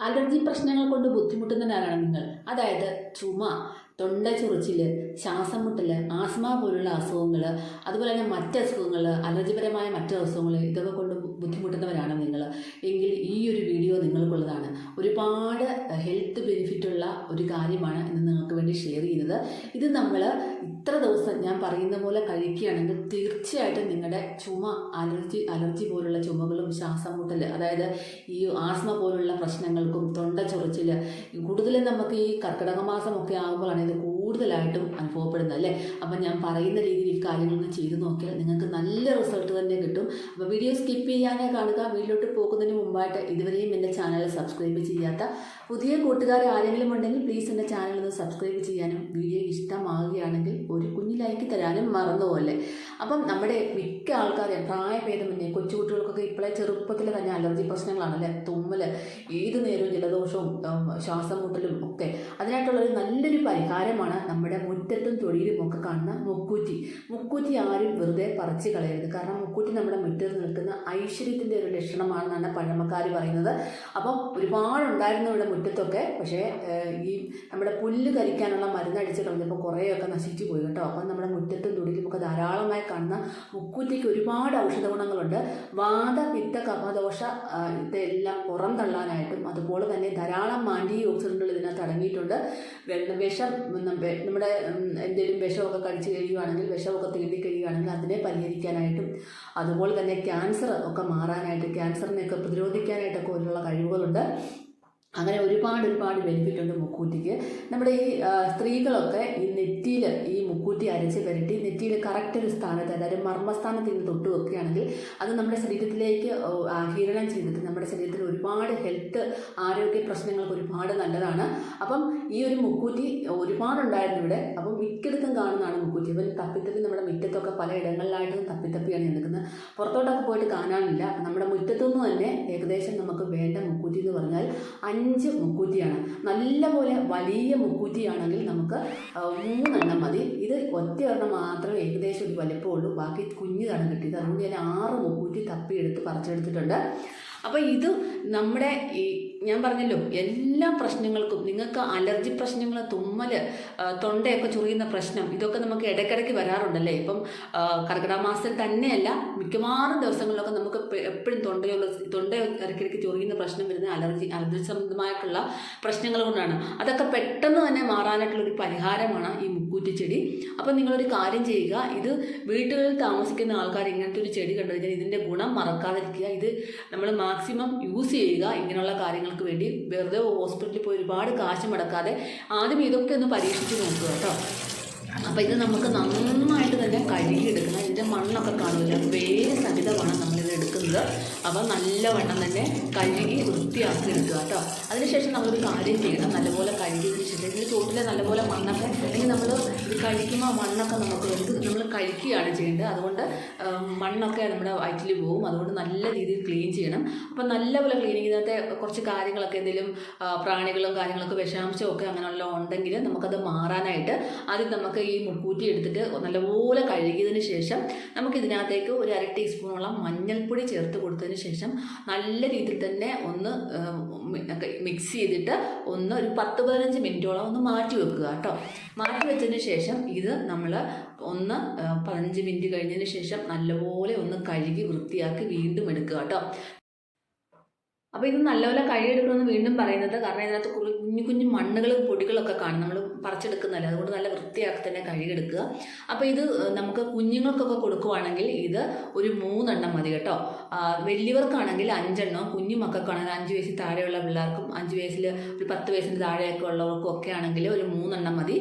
Allergy പ്രശ്നങ്ങൾ കൊണ്ട് ബുദ്ധിമുട്ടുന്നവരാണ് നിങ്ങൾ? അതായത് ചുമ തൊണ്ട ചൊറിച്ചിൽ ശ്വാസം മുട്ടൽ ആസ്മ പോലുള്ള അസുഖങ്ങൾ അതുപോലെ തന്നെ മറ്റ് അസുഖങ്ങൾ അലർജിപരമായ മറ്റ് അസുഖങ്ങൾ ഇതൊക്കെ കൊണ്ട് ബുദ്ധിമുട്ടുന്നവരാണ് നിങ്ങൾ. എങ്കിൽ ഈ ഒരു വീഡിയോ നിങ്ങൾക്കുള്ളതാണ്. ഒരുപാട് ഹെൽത്ത് ബെനിഫിറ്റുള്ള ഒരു കാര്യമാണ് ഇന്ന് നിങ്ങൾക്ക് വേണ്ടി ഷെയർ ചെയ്യുന്നത്. ഇത് നമ്മൾ ഇത്ര ദിവസം ഞാൻ പറയുന്ന പോലെ കഴിക്കുകയാണെങ്കിൽ തീർച്ചയായിട്ടും നിങ്ങളുടെ ചുമ അലർജി അലർജി പോലുള്ള ചുമകളും ശ്വാസം മുട്ടൽ അതായത് ഈ ആസ്മ പോലുള്ള പ്രശ്നങ്ങൾക്കും തൊണ്ട ചൊറിച്ചിൽ കൂടുതലും നമുക്ക് ഈ കർക്കിടക മാസമൊക്കെ ആകുമ്പോഴാണ് ഇത് കൂടുതലായിട്ടും അനുഭവപ്പെടുന്നത് അല്ലേ? അപ്പം ഞാൻ പറയുന്ന രീതിയിൽ ഈ കാര്യങ്ങളൊന്ന് ചെയ്തു നോക്കിയാൽ നിങ്ങൾക്ക് നല്ല റിസൾട്ട് തന്നെ കിട്ടും. അപ്പോൾ വീഡിയോ സ്കിപ്പ് ചെയ്യാനേ കാണുക. വീട്ടിലോട്ട് പോകുന്നതിന് മുമ്പായിട്ട് ഇതുവരെയും എന്റെ ചാനൽ സബ്സ്ക്രൈബ് ചെയ്യാത്ത പുതിയ കൂട്ടുകാർ ആരെങ്കിലും ഉണ്ടെങ്കിൽ പ്ലീസ് എന്റെ ചാനൽ ഒന്ന് സബ്സ്ക്രൈബ് ചെയ്യാനും വീഡിയോ ഇഷ്ടമാവുകയാണെങ്കിൽ ഒരു കുഞ്ഞു ലൈക്ക് തരാനും മറന്നുപോലെ അപ്പം നമ്മുടെ മിക്ക ആൾക്കാരും പ്രായഭേദമന്യേ കൊച്ചുകുട്ടികൾക്കൊക്കെ ഇപ്പോഴേ ചെറുപ്പത്തിൽ തന്നെ അലർജി പ്രശ്നങ്ങളാണല്ലേ തുമ്മൽ ഏത് നേരവും ജലദോഷവും ശ്വാസം മുട്ടലും ഒക്കെ. അതിനായിട്ടുള്ളൊരു നല്ലൊരു പരിഹാരമാണ് നമ്മുടെ മുറ്റത്തും തൊടിയിലും ഒക്കെ കാണുന്ന മുക്കൂറ്റി. മുക്കൂറ്റി ആരും വെറുതെ പറിച്ച് കളയരുത്. കാരണം മുക്കൂറ്റി നമ്മുടെ മുറ്റത്ത് നിൽക്കുന്ന ഐശ്വര്യത്തിന്റെ ഒരു ലക്ഷണമാണെന്നാണ് പഴമക്കാർ പറയുന്നത്. അപ്പം ഒരുപാടുണ്ടായിരുന്നു ഇവിടെ മുറ്റത്തൊക്കെ. പക്ഷേ ഈ നമ്മുടെ പുല്ല് കരിക്കാനുള്ള മരുന്നടിച്ച് കളഞ്ഞപ്പോൾ കുറേയൊക്കെ നശിച്ചു പോയി കേട്ടോ. അപ്പം നമ്മുടെ മുറ്റത്തും തൊടിയിലും ഒക്കെ ധാരാളമായി കാണുന്ന മുക്കൂറ്റിക്ക് ഒരുപാട് ഔഷധ ഗുണങ്ങളുണ്ട്. വാത പിത്ത കഫദോഷ ഇതെല്ലാം പുറം തള്ളാനായിട്ടും അതുപോലെ തന്നെ ധാരാളം ആന്റി ഓക്സിഡന്റുകൾ ഇതിനകത്ത് അടങ്ങിയിട്ടുണ്ട്. വെള്ളം വിഷം നമ്മുടെ എന്തെങ്കിലും വിഷമൊക്കെ കഴിച്ച് കഴിയുകയാണെങ്കിൽ വിഷമൊക്കെ തീണ്ടി കഴിയുകയാണെങ്കിൽ അതിനെ പരിഹരിക്കാനായിട്ടും അതുപോലെ തന്നെ ക്യാൻസർ ഒക്കെ മാറാനായിട്ട് ക്യാൻസറിനെയൊക്കെ പ്രതിരോധിക്കാനായിട്ടൊക്കെ ഉള്ള കഴിവുകളുണ്ട്. അങ്ങനെ ഒരുപാട് ഒരുപാട് ബെനിഫിറ്റ് ഉണ്ട് മുക്കൂറ്റിക്ക്. നമ്മുടെ ഈ സ്ത്രീകളൊക്കെ ഈ നെറ്റിയിൽ ഈ മുക്കൂറ്റി അരച്ച് പുരട്ടി നെറ്റിയിൽ കറക്റ്റ് ഒരു സ്ഥാനത്ത് അതായത് മർമ്മസ്ഥാനത്ത് നിന്ന് തൊട്ട് വെക്കുകയാണെങ്കിൽ അത് നമ്മുടെ ശരീരത്തിലേക്ക് ആഹീരണം ചെയ്തിട്ട് നമ്മുടെ ശരീരത്തിൽ ഒരുപാട് ഹെൽത്ത് ആരോഗ്യ പ്രശ്നങ്ങൾക്ക് ഒരുപാട് നല്ലതാണ്. അപ്പം ഈ ഒരു മുക്കൂറ്റി ഒരുപാടുണ്ടായിരുന്നു ഇവിടെ. അപ്പം മിക്കയിടത്തും കാണുന്നതാണ് മുക്കൂറ്റി. ഇവൻ തപ്പിത്തപ്പി നമ്മുടെ മുറ്റത്തൊക്കെ പല ഇടങ്ങളിലായിട്ടും തപ്പിത്തപ്പിയാണ് നിൽക്കുന്നത്. പുറത്തോട്ടൊക്കെ പോയിട്ട് കാണാനില്ല. നമ്മുടെ മുറ്റത്തുനിന്ന് തന്നെ ഏകദേശം നമുക്ക് വേണ്ട മുക്കൂറ്റി എന്ന് പറഞ്ഞാൽ അഞ്ച് മുക്കൂറ്റിയാണ്. നല്ലപോലെ വലിയ മുക്കൂറ്റിയാണെങ്കിൽ നമുക്ക് മൂന്നെണ്ണം മതി. ഇത് ഒറ്റ ഒരെണ്ണം മാത്രം ഏകദേശം ഒരു വലിപ്പമുള്ളൂ ബാക്കി കുഞ്ഞിതാണ് കിട്ടിയത്. അതുകൊണ്ട് ഞാൻ ആറ് മുക്കൂറ്റി തപ്പിയെടുത്ത് പറിച്ചെടുത്തിട്ടുണ്ട്. അപ്പോൾ ഇത് നമ്മുടെ ഈ ഞാൻ പറഞ്ഞല്ലോ എല്ലാ പ്രശ്നങ്ങൾക്കും നിങ്ങൾക്ക് അലർജി പ്രശ്നങ്ങൾ തുമ്മൽ തൊണ്ടയൊക്കെ ചൊറിയുന്ന പ്രശ്നം ഇതൊക്കെ നമുക്ക് ഇടയ്ക്കിടയ്ക്ക് വരാറുണ്ടല്ലേ? ഇപ്പം കർക്കിടക തന്നെയല്ല മിക്കവാറും ദിവസങ്ങളിലൊക്കെ നമുക്ക് എപ്പോഴും തൊണ്ടയുള്ള തൊണ്ട ഇടയ്ക്കിടയ്ക്ക് ചൊറിയുന്ന പ്രശ്നം വരുന്ന അലർജി അലർജി സംബന്ധമായിട്ടുള്ള പ്രശ്നങ്ങൾ കൊണ്ടാണ്. അതൊക്കെ പെട്ടെന്ന് തന്നെ മാറാനായിട്ടുള്ള ഒരു പരിഹാരമാണ് ഈ മുക്കൂറ്റി ചെടി. അപ്പം നിങ്ങളൊരു കാര്യം ചെയ്യുക ഇത് വീട്ടുകളിൽ താമസിക്കുന്ന ആൾക്കാർ ഇങ്ങനത്തെ ഒരു ചെടി കണ്ടു കഴിഞ്ഞാൽ ഇതിന്റെ ഗുണം മറക്കാതിരിക്കുക. ഇത് നമ്മൾ മാക്സിമം യൂസ് ചെയ്യുക ഇങ്ങനെയുള്ള കാര്യങ്ങൾക്ക് വേണ്ടി വെറുതെ ഹോസ്പിറ്റലിൽ പോയി ഒരുപാട് കാശ് മുടക്കാതെ ആദ്യം ഇതൊക്കെ ഒന്ന് പരീക്ഷിച്ച് നോക്കുക കേട്ടോ. അപ്പോൾ ഇത് നമുക്ക് നന്നായിട്ട് തന്നെ കഴുകിയെടുക്കണം. ഇതിന്റെ മണ്ണൊക്കെ കാണില്ല വേര് സഹിതമാണ് നമ്മളിത് എടുക്കുന്നത്. അപ്പോൾ നല്ലവണ്ണം തന്നെ കഴുകി വൃത്തിയാക്കി എടുക്കുക കേട്ടോ. അതിനുശേഷം നമ്മളൊരു കാര്യം ചെയ്യണം. നല്ലപോലെ കഴുകി ഇതിന്റെ ചോട്ടിലെ നല്ലപോലെ മണ്ണൊക്കെ അല്ലെങ്കിൽ നമ്മൾ കഴിക്കുമ്പോൾ മണ്ണൊക്കെ നമുക്ക് എടുത്ത് നമ്മൾ കഴിക്കുകയാണ് ചെയ്യേണ്ടത്. അതുകൊണ്ട് മണ്ണൊക്കെ നമ്മുടെ വയറ്റിൽ പോകും അതുകൊണ്ട് നല്ല രീതിയിൽ ക്ലീൻ ചെയ്യണം. അപ്പോൾ നല്ലപോലെ ക്ലീനിങ് ഇതിനകത്തെ കുറച്ച് കാര്യങ്ങളൊക്കെ എന്തെങ്കിലും പ്രാണികളും കാര്യങ്ങളൊക്കെ വിഷാംശമൊക്കെ അങ്ങനെയുള്ള ഉണ്ടെങ്കിൽ നമുക്കത് മാറാനായിട്ട് ആദ്യം നമുക്ക് ഈ മുക്കൂറ്റി എടുത്തിട്ട് നല്ലപോലെ കഴുകിയതിന് ശേഷം നമുക്ക് ഇതിനകത്തേക്ക് ഒരു അര ടീസ്പൂണോളം മഞ്ഞൾപ്പൊടി ചേർത്ത് കൊടുത്തതിന് ശേഷം നല്ല രീതിയിൽ തന്നെ ഒന്ന് മിക്സ് ചെയ്തിട്ട് ഒന്ന് ഒരു പത്ത് പതിനഞ്ച് മിനിറ്റോളം ഒന്ന് മാറ്റി വെക്കുക കേട്ടോ. മാറ്റി വെച്ചതിന് ശേഷം ഇത് നമ്മൾ ഒന്ന് പതിനഞ്ച് മിനിറ്റ് കഴിഞ്ഞതിന് ശേഷം നല്ലപോലെ ഒന്ന് കഴുകി വൃത്തിയാക്കി വീണ്ടും എടുക്കുക കേട്ടോ. അപ്പോൾ ഇത് നല്ലപോലെ കഴുകിയെടുക്കണമെന്ന് വീണ്ടും പറയുന്നത് കാരണം ഇതിനകത്ത് കുഞ്ഞു കുഞ്ഞു മണ്ണുകളും പൊടികളൊക്കെ കാണും. നമ്മൾ പറിച്ചെടുക്കുന്നതല്ല അതുകൊണ്ട് നല്ല വൃത്തിയാക്കി തന്നെ കഴുകിയെടുക്കുക. അപ്പോൾ ഇത് നമുക്ക് കുഞ്ഞുങ്ങൾക്കൊക്കെ കൊടുക്കുവാണെങ്കിൽ ഇത് ഒരു മൂന്നെണ്ണം മതി കേട്ടോ. വലിയവർക്കാണെങ്കിൽ അഞ്ചെണ്ണം കുഞ്ഞു മക്കൾക്കാണെങ്കിൽ അഞ്ച് വയസ്സിൽ താഴെയുള്ള പിള്ളേർക്കും അഞ്ച് വയസ്സിൽ ഒരു പത്ത് വയസ്സിന് താഴെയൊക്കെ ഉള്ളവർക്കും ഒക്കെ ആണെങ്കിൽ ഒരു മൂന്നെണ്ണം മതി.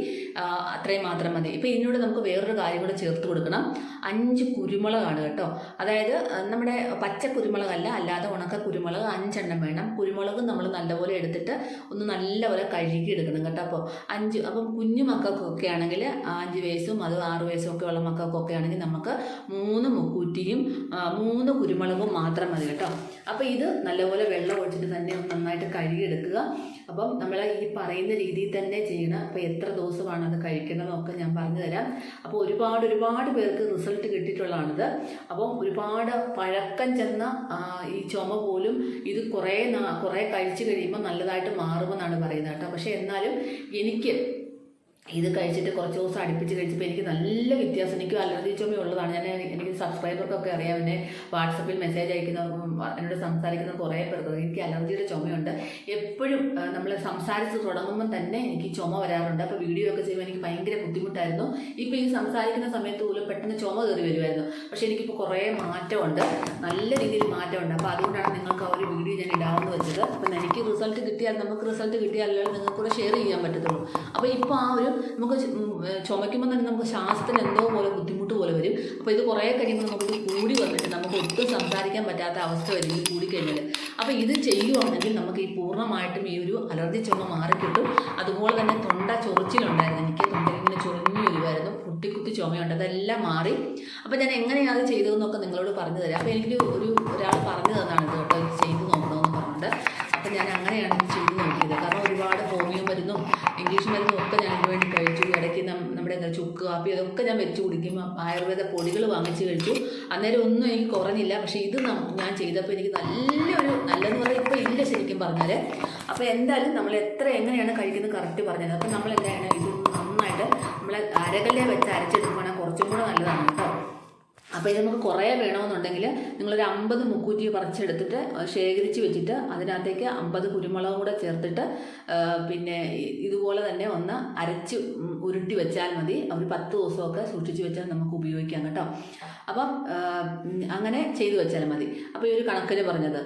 അത്രയും മാത്രം മതി. ഇപ്പോൾ ഇതിനോട് നമുക്ക് വേറൊരു കാര്യം കൂടെ ചേർത്ത് കൊടുക്കണം. അഞ്ച് കുരുമുളകാണ് കേട്ടോ. അതായത് നമ്മുടെ പച്ച കുരുമുളകല്ല അല്ലാതെ ഉണക്ക കുരുമുളക് അഞ്ചെണ്ണം വേണം. കുരുമുളക് നമ്മൾ നല്ലപോലെ എടുത്തിട്ട് ഒന്ന് നല്ലപോലെ കഴുകി എടുക്കണം കേട്ടോ അപ്പോൾ അഞ്ച് അപ്പം കുഞ്ഞു മക്കൾക്കൊക്കെ ആണെങ്കിൽ അഞ്ച് വയസ്സും അത് ആറ് വയസ്സും ഒക്കെ ഉള്ള മക്കൾക്കൊക്കെ ആണെങ്കിൽ നമുക്ക് മൂന്ന് മുക്കൂറ്റിയും മൂന്ന് കുരുമുളകും ഷാമ്പു മാത്രം മതി കേട്ടോ. അപ്പോൾ ഇത് നല്ലപോലെ വെള്ളം ഒഴിച്ചിട്ട് തന്നെ നന്നായിട്ട് കഴുകിയെടുക്കുക. അപ്പം നമ്മൾ ഈ പറയുന്ന രീതിയിൽ തന്നെ ചെയ്യണം. അപ്പോൾ എത്ര ദിവസമാണ് അത് കഴിക്കേണ്ടതെന്നൊക്കെ ഞാൻ പറഞ്ഞു തരാം അപ്പോൾ ഒരുപാട് ഒരുപാട് പേർക്ക് റിസൾട്ട് കിട്ടിയിട്ടുള്ളതാണിത്. അപ്പം ഒരുപാട് പഴക്കം ചെന്ന ഈ ചുമ പോലും ഇത് കുറേ കുറേ കഴിച്ചു കഴിയുമ്പോൾ നല്ലതായിട്ട് മാറുമെന്നാണ് പറയുന്നത് കേട്ടോ. പക്ഷേ എന്നാലും എനിക്ക് ഇത് കഴിച്ചിട്ട് കുറച്ച് ദിവസം അടുപ്പിച്ച് കഴിച്ചപ്പോൾ എനിക്ക് നല്ല വ്യത്യാസം. എനിക്ക് അലർജി ചുമ ഉള്ളതാണ്. ഞാൻ എനിക്ക് സബ്സ്ക്രൈബർക്കൊക്കെ അറിയാം. എന്നെ വാട്സപ്പിൽ മെസ്സേജ് അയക്കുന്നവർക്കും എന്നോട് സംസാരിക്കുന്ന കുറേ പേർക്ക് എനിക്ക് അലർജിയുടെ ചുമയുണ്ട്. എപ്പോഴും നമ്മൾ സംസാരിച്ച് തുടങ്ങുമ്പോൾ തന്നെ എനിക്ക് ചുമ വരാറുണ്ട്. അപ്പോൾ വീഡിയോ ഒക്കെ ചെയ്യുമ്പോൾ എനിക്ക് ഭയങ്കര ബുദ്ധിമുട്ടായിരുന്നു. ഇപ്പോൾ ഈ സംസാരിക്കുന്ന സമയത്ത് പോലും പെട്ടെന്ന് ചുമ കയറി വരുമായിരുന്നു പക്ഷേ എനിക്കിപ്പോൾ കുറേ മാറ്റമുണ്ട്. നല്ല രീതിയിൽ മാറ്റമുണ്ട്. അപ്പോൾ അതുകൊണ്ടാണ് നിങ്ങൾക്ക് ആ ഒരു വീഡിയോ ഞാൻ ഇടാമെന്ന് വെച്ചത്. അപ്പം എനിക്ക് റിസൾട്ട് കിട്ടിയാൽ നമുക്ക് റിസൾട്ട് കിട്ടിയാലല്ലോ നിങ്ങൾക്ക് കൂടെ ഷെയർ ചെയ്യാൻ പറ്റത്തുള്ളൂ. അപ്പോൾ ഇപ്പോൾ ആ ഒരു നമുക്ക് ചുമയ്ക്കുമ്പോൾ തന്നെ നമുക്ക് ശ്വാസത്തിന് എന്തോ പോലെ ബുദ്ധിമുട്ട് പോലെ വരും. അപ്പോൾ ഇത് കുറേ കഴിയുമ്പോൾ നമുക്ക് കൂടി വന്നിട്ട് നമുക്ക് ഒട്ടും സംസാരിക്കാൻ പറ്റാത്ത അവസ്ഥ വരും ഇത് കൂടിക്കഴിഞ്ഞാൽ അപ്പോൾ ഇത് ചെയ്യുവാണെങ്കിൽ നമുക്ക് ഈ പൂർണമായിട്ടും ഈ ഒരു അലർജി ചുമ മാറിക്കിട്ടും. അതുപോലെ തന്നെ തൊണ്ട ചൊറിച്ചിലുണ്ടായിരുന്നു. എനിക്ക് തൊണ്ടയിൽ ഇങ്ങനെ ചൊറിഞ്ഞു വരുമായിരുന്നു കുത്തി ചുമയുണ്ട്. അതെല്ലാം മാറി. അപ്പോൾ ഞാൻ എങ്ങനെയാണ് അത് ചെയ്തതെന്നൊക്കെ നിങ്ങളോട് പറഞ്ഞു തരാം അപ്പോൾ എനിക്ക് ഒരു ഒരാൾ പറഞ്ഞു തന്നാണ് ഇത് കാപ്പി അതൊക്കെ ഞാൻ വെച്ച് കുടിക്കും. ആയുർവേദ പൊടികൾ വാങ്ങിച്ച് കഴിച്ചു. അന്നേരം ഒന്നും എനിക്ക് കുറഞ്ഞില്ല. പക്ഷേ ഇത് ഞാൻ ചെയ്തപ്പോൾ എനിക്ക് നല്ലൊരു നല്ലതെന്ന് പറഞ്ഞാൽ ഇപ്പോൾ ഇല്ല ശരിക്കും പറഞ്ഞാൽ അപ്പോൾ എന്തായാലും നമ്മൾ എത്ര എങ്ങനെയാണ് കഴിക്കുന്നത് കറക്റ്റ് പറഞ്ഞത് അപ്പോൾ നമ്മൾ എന്താണ് ഇത് നന്നായിട്ട് നമ്മൾ അരകല്ലേ വെച്ച് അരച്ചെടുക്കുകയാണെങ്കിൽ കുറച്ചും കൂടെ നല്ലതാണ്. അപ്പോൾ ഇത് നമുക്ക് കുറേ വേണമെന്നുണ്ടെങ്കിൽ നിങ്ങളൊരു അമ്പത് മുക്കൂറ്റി പറിച്ചെടുത്തിട്ട് ശേഖരിച്ച് വെച്ചിട്ട് അതിനകത്തേക്ക് അമ്പത് കുരുമുളകും കൂടെ ചേർത്തിട്ട് പിന്നെ ഇതുപോലെ തന്നെ ഒന്ന് അരച്ച് ഉരുട്ടി വെച്ചാൽ മതി. ഒരു പത്ത് ദിവസമൊക്കെ സൂക്ഷിച്ച് വെച്ചാൽ നമുക്ക് ഉപയോഗിക്കാം കേട്ടോ. അപ്പം അങ്ങനെ ചെയ്തു വെച്ചാൽ മതി. അപ്പോൾ ഈ ഒരു കണക്കിന് പറഞ്ഞത്.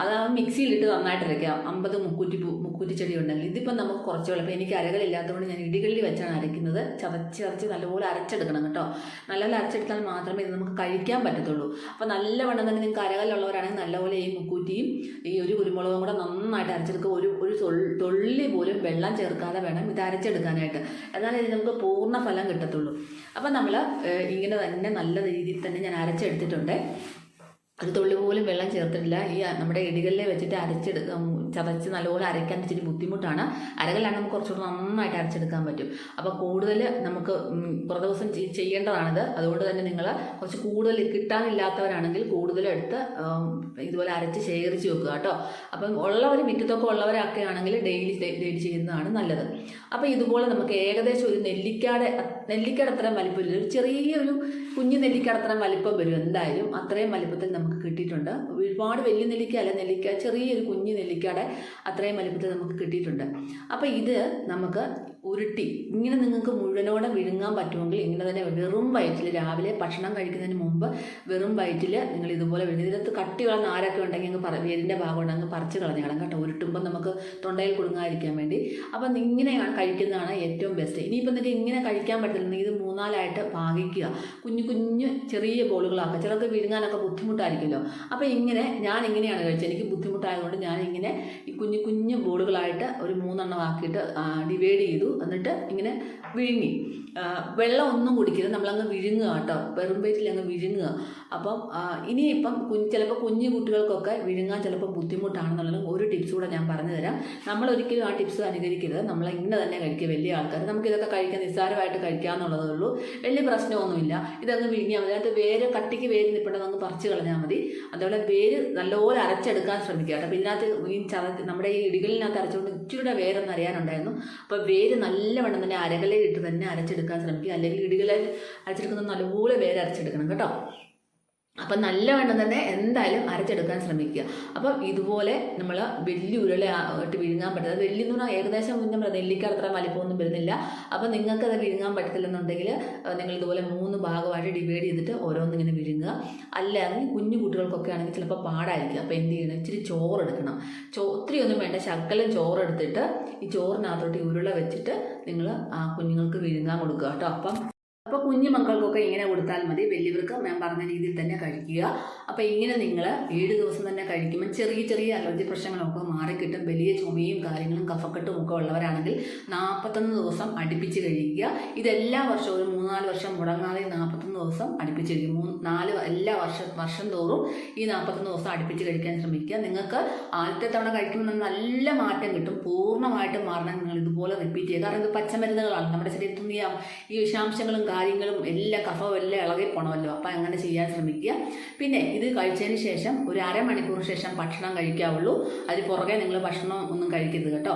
അതാ മിക്സിയിലിട്ട് നന്നായിട്ട് അരയ്ക്കാം. അമ്പത് മുക്കൂറ്റി മുക്കൂറ്റി ചെടി ഉണ്ടെങ്കിൽ. ഇതിപ്പം നമുക്ക് കുറച്ച് വെള്ളം എനിക്ക് അരകളില്ലാത്തതുകൊണ്ട് ഞാൻ ഇടികളിൽ വെച്ചാണ് അരയ്ക്കുന്നത്. ചതച്ച് ചതച്ച് നല്ലപോലെ അരച്ചെടുക്കണം കേട്ടോ. നല്ലപോലെ അരച്ചെടുത്താൽ മാത്രമേ ഇത് നമുക്ക് കഴിക്കാൻ പറ്റത്തുള്ളൂ. അപ്പോൾ നല്ലവണ്ണം തന്നെ നിങ്ങൾക്ക് അരകല്ലുള്ളവരാണെങ്കിൽ നല്ലപോലെ ഈ മുക്കൂറ്റിയും ഈ ഒരു കുരുമുളകും കൂടെ നന്നായിട്ട് അരച്ചെടുക്കുക. ഒരു ഒരു തൊള്ളി പോലും വെള്ളം ചേർക്കാതെ വേണം ഇത് അരച്ചെടുക്കാനായിട്ട്. എന്നാലേ ഇത് നമുക്ക് പൂർണ ഫലം കിട്ടത്തുള്ളൂ. അപ്പം നമ്മൾ ഇങ്ങനെ തന്നെ നല്ല രീതിയിൽ തന്നെ ഞാൻ അരച്ചെടുത്തിട്ടുണ്ട്. ഒരു തുള്ളി പോലും വെള്ളം ചേർത്തിട്ടില്ല. ഈ നമ്മുടെ ഇടികളിലെ വെച്ചിട്ട് അരച്ചെടു ചതച്ച് നല്ലപോലെ അരയ്ക്കാൻ ഇച്ചിരി ബുദ്ധിമുട്ടാണ്. അരകല്ലാണ് നമുക്ക് കുറച്ചുകൂടെ നന്നായിട്ട് അരച്ചെടുക്കാൻ പറ്റും. അപ്പോൾ കൂടുതൽ നമുക്ക് കുറേ ദിവസം ചെയ്യേണ്ടതാണിത്. അതുകൊണ്ട് തന്നെ നിങ്ങൾ കുറച്ച് കൂടുതൽ കിട്ടാനില്ലാത്തവരാണെങ്കിൽ കൂടുതലും എടുത്ത് ഇതുപോലെ അരച്ച് ശേഖരിച്ച് വെക്കുക കേട്ടോ. അപ്പം ഉള്ളവർ മിറ്റത്തൊക്കെ ഉള്ളവരൊക്കെ ആണെങ്കിൽ ഡെയിലി ഡെയിലി ചെയ്യുന്നതാണ് നല്ലത്. അപ്പോൾ ഇതുപോലെ നമുക്ക് ഏകദേശം ഒരു നെല്ലിക്കാടെ നെല്ലിക്കാട് അത്രയും വലിപ്പം ഒരു ചെറിയൊരു കുഞ്ഞു അത്രയും വലിപ്പം വരും. എന്തായാലും അത്രയും വലിപ്പത്തിൽ നമുക്ക് കിട്ടിയിട്ടുണ്ട്. ഒരുപാട് വലിയ നെല്ലിക്ക അല്ല നെല്ലിക്ക ചെറിയൊരു കുഞ്ഞു നെല്ലിക്കയുടെ അത്രയും വലിപ്പത്തിൽ നമുക്ക് കിട്ടിയിട്ടുണ്ട്. അപ്പോൾ ഇത് നമുക്ക് ഉരുട്ടി. ഇങ്ങനെ നിങ്ങൾക്ക് മുഴുവനോടെ വിഴുങ്ങാൻ പറ്റുമെങ്കിൽ ഇങ്ങനെ തന്നെ വെറും വയറ്റിൽ രാവിലെ ഭക്ഷണം കഴിക്കുന്നതിന് മുമ്പ് വെറും വയറ്റിൽ നിങ്ങൾ ഇതുപോലെ വിഴുങ്ങി. ഇതിനകത്ത് കട്ടിയുള്ള നാരൊക്കെ ഉണ്ടെങ്കിൽ അങ്ങ് പറ വേരിന്റെ ഭാഗം ഉണ്ടെങ്കിൽ പറിച്ച് കളഞ്ഞേക്കണം കേട്ടോ. ഉരുട്ടുമ്പോൾ നമുക്ക് തൊണ്ടയിൽ കുടുങ്ങാതിരിക്കാൻ വേണ്ടി. അപ്പം ഇങ്ങനെയാണ് കഴിക്കുന്നതാണ് ഏറ്റവും ബെസ്റ്റ് ഇനിയിപ്പോൾ നിങ്ങൾക്ക് ഇങ്ങനെ കഴിക്കാൻ പറ്റില്ലെങ്കിൽ ഇത് മൂന്നാലായിട്ട് പാകിക്കുക. കുഞ്ഞു കുഞ്ഞു ചെറിയ ബോളുകളാക്കുക. ചിലർക്ക് വിഴുങ്ങാനൊക്കെ ബുദ്ധിമുട്ടായിരിക്കുമല്ലോ. അപ്പോൾ ഇങ്ങനെ ഞാൻ ഇങ്ങനെയാണ് കഴിച്ചത്. എനിക്ക് ബുദ്ധിമുട്ടായതുകൊണ്ട് ഞാൻ ഇങ്ങനെ ഈ കുഞ്ഞു കുഞ്ഞു ബോളുകളായിട്ട് ഒരു മൂന്നെണ്ണം ആക്കിയിട്ട് ഡിവൈഡ് ചെയ്തു. എന്നിട്ട് ഇങ്ങനെ വിഴുങ്ങി. വെള്ളം ഒന്നും കുടിക്കരുത് നമ്മളങ്ങ് വിഴുങ്ങുക കേട്ടോ. വെറും പേരിൽ അങ്ങ് വിഴുങ്ങുക. അപ്പം ഇനിയിപ്പം കുഞ്ഞ് ചിലപ്പോൾ കുഞ്ഞു കുട്ടികൾക്കൊക്കെ വിഴുങ്ങാൻ ചിലപ്പോൾ ബുദ്ധിമുട്ടാണെന്നുള്ളത് ഒരു ടിപ്സ് കൂടെ ഞാൻ പറഞ്ഞു തരാം. നമ്മൾ ഒരിക്കലും ആ ടിപ്സ് അനുകരിക്കരുത്. നമ്മൾ ഇങ്ങനെ തന്നെ കഴിക്കുക വലിയ ആൾക്കാർ നമുക്ക് ഇതൊക്കെ കഴിക്കാൻ നിസ്സാരമായിട്ട് കഴിക്കാമെന്നുള്ളതേ ഉള്ളൂ. വലിയ പ്രശ്നമൊന്നുമില്ല. ഇതങ്ങ് വിഴുങ്ങിയാൽ മതി. അതിനകത്ത് വേര് കട്ടിക്ക് വേര് നിൽപ്പുണ്ടെന്ന് അങ്ങ് പറിച്ച് കളഞ്ഞാൽ മതി. അതുപോലെ വേര് നല്ലപോലെ അരച്ചെടുക്കാൻ ശ്രമിക്കുക കേട്ടോ. അപ്പോൾ ഇതിനകത്ത് ഈ ചത നമ്മുടെ ഈ ഇടികളിനകത്ത് അരച്ചുകൊണ്ട് ഇച്ചിരിയുടെ വേരെന്ന് അറിയാനുണ്ടായിരുന്നു അപ്പോൾ വേര് നല്ലവണ്ണം തന്നെ അരകലയിൽ ഇട്ട് തന്നെ അരച്ചെടുക്കാൻ ശ്രമിക്കുക. അല്ലെങ്കിൽ ഇടികളിൽ അരച്ചെടുക്കുന്ന നല്ലപോലെ വേറെ അരച്ചെടുക്കണം കേട്ടോ. അപ്പം നല്ലവണ്ണം തന്നെ എന്തായാലും അരച്ചെടുക്കാൻ ശ്രമിക്കുക. അപ്പം ഇതുപോലെ നമ്മൾ വലിയ ഉരുള ആയിട്ട് വിഴുങ്ങാൻ പറ്റില്ല വലിയ എന്ന് പറഞ്ഞാൽ ഏകദേശം മുന്നേ നെല്ലിക്ക അത്ര വലിപ്പമൊന്നും വരുന്നില്ല. അപ്പം നിങ്ങൾക്കത് വിഴുങ്ങാൻ പറ്റത്തില്ലെന്നുണ്ടെങ്കിൽ നിങ്ങൾ ഇതുപോലെ മൂന്ന് ഭാഗമായിട്ട് ഡിവൈഡ് ചെയ്തിട്ട് ഓരോന്നിങ്ങനെ വിഴുങ്ങുക. അല്ലാതെ കുഞ്ഞു കുട്ടികൾക്കൊക്കെ ആണെങ്കിൽ ചിലപ്പോൾ പാടായിരിക്കും. അപ്പോൾ എന്ത് ചെയ്യണം? ഇച്ചിരി ചോറ് എടുക്കണം. ചോ ഒത്തിരി ഒന്നും വേണ്ട. ശക്കലം ചോറ് എടുത്തിട്ട് ഈ ചോറിനകത്തോട്ട് ഉരുള വെച്ചിട്ട് നിങ്ങൾ ആ കുഞ്ഞുങ്ങൾക്ക് വിഴുങ്ങാൻ കൊടുക്കുക കേട്ടോ. അപ്പം അപ്പോൾ കുഞ്ഞു മക്കൾക്കൊക്കെ ഇങ്ങനെ കൊടുത്താൽ മതി. വലിയവർക്ക് ഞാൻ പറഞ്ഞ രീതിയിൽ തന്നെ കഴിക്കുക. അപ്പോൾ ഇങ്ങനെ നിങ്ങൾ ഏഴ് ദിവസം തന്നെ കഴിക്കുമ്പോൾ ചെറിയ ചെറിയ അലർജി പ്രശ്നങ്ങളൊക്കെ മാറിക്കിട്ടും. വലിയ ചുമയും കാര്യങ്ങളും കഫക്കെട്ടും ഒക്കെ ഉള്ളവരാണെങ്കിൽ നാൽപ്പത്തൊന്ന് ദിവസം അടുപ്പിച്ച് കഴിക്കുക. ഇതെല്ലാ വർഷവും ഒരു മൂന്നാൽ വർഷം മുടങ്ങാതെ നാൽപ്പത്തൊന്ന് ദിവസം അടുപ്പിച്ച് കഴിക്കും മൂന്ന് നാല് എല്ലാ വർഷം വർഷം തോറും ഈ നാൽപ്പത്തൊന്ന് ദിവസം അടുപ്പിച്ച് കഴിക്കാൻ ശ്രമിക്കുക. നിങ്ങൾക്ക് ആദ്യത്തെ തവണ കഴിക്കുമ്പോൾ നല്ല മാറ്റം കിട്ടും. പൂർണമായിട്ടും മാറണം. നിങ്ങൾ ഇതുപോലെ റിപ്പീറ്റ് ചെയ്യുക. കാരണം ഇത് പച്ചമരുന്നുകളാണ്. നമ്മുടെ ശരീരത്തിൽ നിന്ന് ഈ ഈ വിഷാംശങ്ങളും കാര്യങ്ങളും എല്ലാം കഫവും എല്ലാം ഇളകി പോണമല്ലോ. അപ്പം അങ്ങനെ ചെയ്യാൻ ശ്രമിക്കുക. പിന്നെ ഇത് കഴിച്ചതിന് ശേഷം ഒരു അരമണിക്കൂർ ശേഷം ഭക്ഷണം കഴിക്കാവുള്ളൂ. അതിന് പുറകെ നിങ്ങൾ ഭക്ഷണം ഒന്നും കഴിക്കരുത് കേട്ടോ.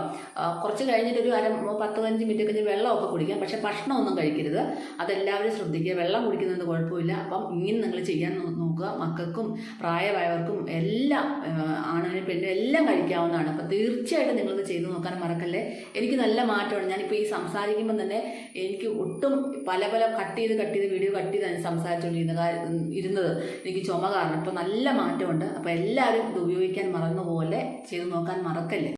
കുറച്ച് കഴിഞ്ഞിട്ട് ഒരു അര പത്ത് പതിനഞ്ച് മിനിറ്റ് കഴിഞ്ഞ് വെള്ളമൊക്കെ കുടിക്കാം. പക്ഷേ ഭക്ഷണം ഒന്നും കഴിക്കരുത്. അതെല്ലാവരും ശ്രദ്ധിക്കുക. വെള്ളം കുടിക്കുന്നത് കുഴപ്പമില്ല. അപ്പം ഇങ്ങനെ നിങ്ങൾ ചെയ്യാൻ നോക്കുക. മക്കൾക്കും പ്രായമായവർക്കും എല്ലാം ആണിനും പെണ്ണിനും എല്ലാം കഴിക്കാവുന്നതാണ്. അപ്പം തീർച്ചയായിട്ടും നിങ്ങളിത് ചെയ്തു നോക്കാൻ മറക്കല്ലേ? എനിക്ക് നല്ല മാറ്റമാണ്. ഞാനിപ്പോൾ ഈ സംസാരിക്കുമ്പോൾ തന്നെ എനിക്ക് ഒട്ടും പല പല കട്ട് ചെയ്ത് കട്ട് ചെയ്ത് വീഡിയോ കട്ട് ചെയ്ത് സംസാരിച്ചുകൊണ്ടിരുന്ന ഇരുന്നത് എനിക്ക് ചുമ കാരണം. ഇപ്പോൾ നല്ല മാറ്റമുണ്ട്. അപ്പോൾ എല്ലാവരും ഇത് ഉപയോഗിക്കാൻ മറന്നുപോലെ ചെയ്ത് നോക്കാൻ മറക്കല്ലേ?